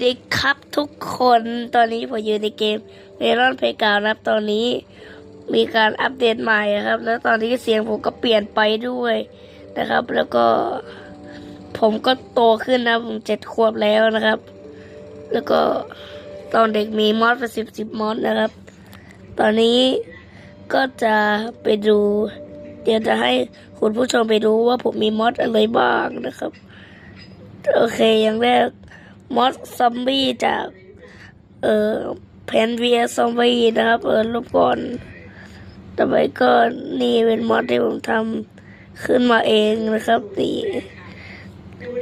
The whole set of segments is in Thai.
ดีครับทุกคนตอนนี้ผมอยู่ในเกมเมลอนเพลกาวนะครับ ตอนนี้มีการอัปเดตใหม่ครับ แล้วตอนนี้เสียงผมก็เปลี่ยนไปด้วยนะครับ แล้วก็ ผมก็โตขึ้นนะผมเจ็ดขวบแล้วนะครับ แล้วก็ตอนเด็กมีมอสเป็นสิบสิบมอสนะครับ ตอนนี้ก็จะไปดู เดี๋ยวจะให้คุณผู้ชมไปดูว่าผมมีมอสอะไรบ้างนะครับ โอเคอย่างแรก มอสซอมบี้จาก เอ่อแพนเวียซอมบี้นะครับ เออรบกวนต่อไปก็นี่เป็นมอสที่ผมทำขึ้นมาเองนะครับนี่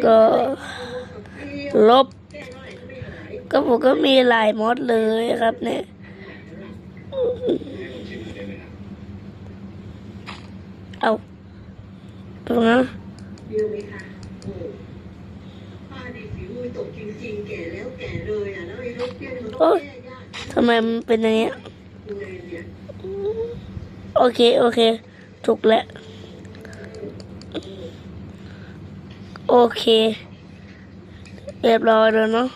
ก็ลบ ก็ผมก็มีหลายมอสเลยครับเนี่ยเอาตรงนั้น ตกจริงๆแก่แล้วแก่เลยอะแล้วไอ้รถเนี่ยมันต้องโอ๊ยแก้ยากทำไมมันเป็นอย่างนี้ย เลยเนี่ยโอเค โอเค ถูกแล้ว โอเค เรียบร้อยแล้วเนาะ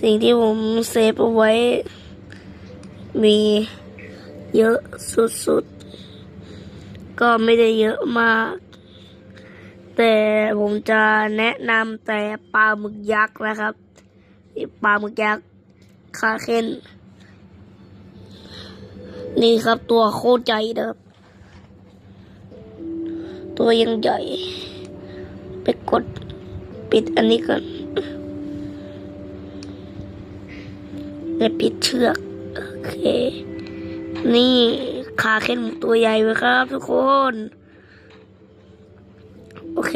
สิ่งที่ผมเซฟเอาไว้ มีเยอะสุดๆ ก็ไม่ได้เยอะมาก แต่ผมจะแนะนำแต่ปลาหมึกยักษ์นะครับปลาหมึกยักษ์คาเคนนี่ครับตัวโคตรใหญ่นะครับ ตัวยังใหญ่ ไปกดปิดอันนี้ก่อนและปิดเชือกโอเค นี่ขาเข็นตัวใหญ่ไหมครับทุกคน โอเค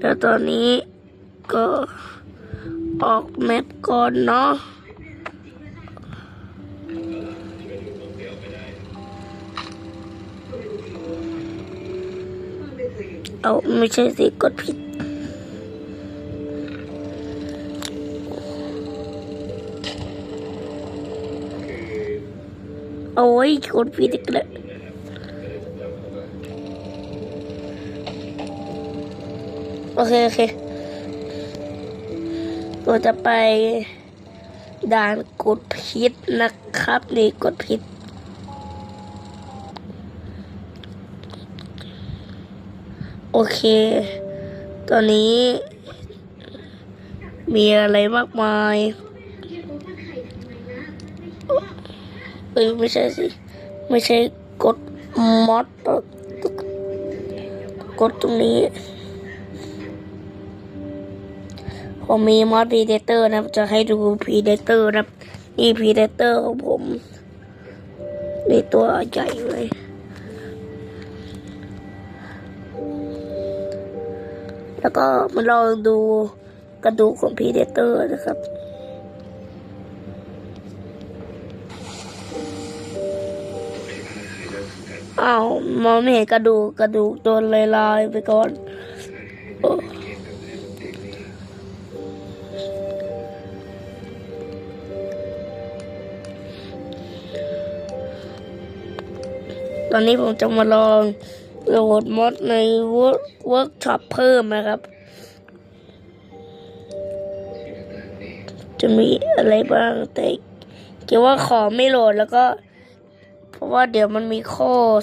แล้วตอนนี้ก็ออกแมปก่อนเนาะเคยเห็นเอาไม่ใช่สิกดผิด โอ้ยกดผิดอีกแล้ว โอเค โอเคเราจะไปด่านกดผิดนะครับ นี่กดผิดโอเค ตอนนี้ มีอะไรมากมายเอ้ยไม่ใช่สิ ไม่ใช่กดมอดกดตรงนี้ ผมมีมอดพีเดเตอร์นะครับ จะให้ดูพีเดเตอร์นะครับ นี่พีเดเตอร์ของผมนี่ตัวใหญ่เลยแล้วก็มาลองดูกระดูกของพีเดเตอร์นะครับ อ้าวมองไม่เห็นกระดูกกระดูกโดนลายลายๆไปก่อน ตอนนี้ผมจะมาลองโหลดมอดในเวิร์กช็อปเพิ่มนะครับ จะมีอะไรบ้างแต่เกี่ยวว่าขอไม่โหลดแล้วก็ เพราะว่าเดี๋ยวมันมีโฆ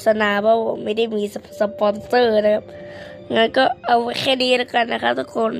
ษณาว่าผมไม่ได้มีสปอนเซอร์นะครับงั้นก็เอาแค่นี้แล้วกันนะครับทุกคน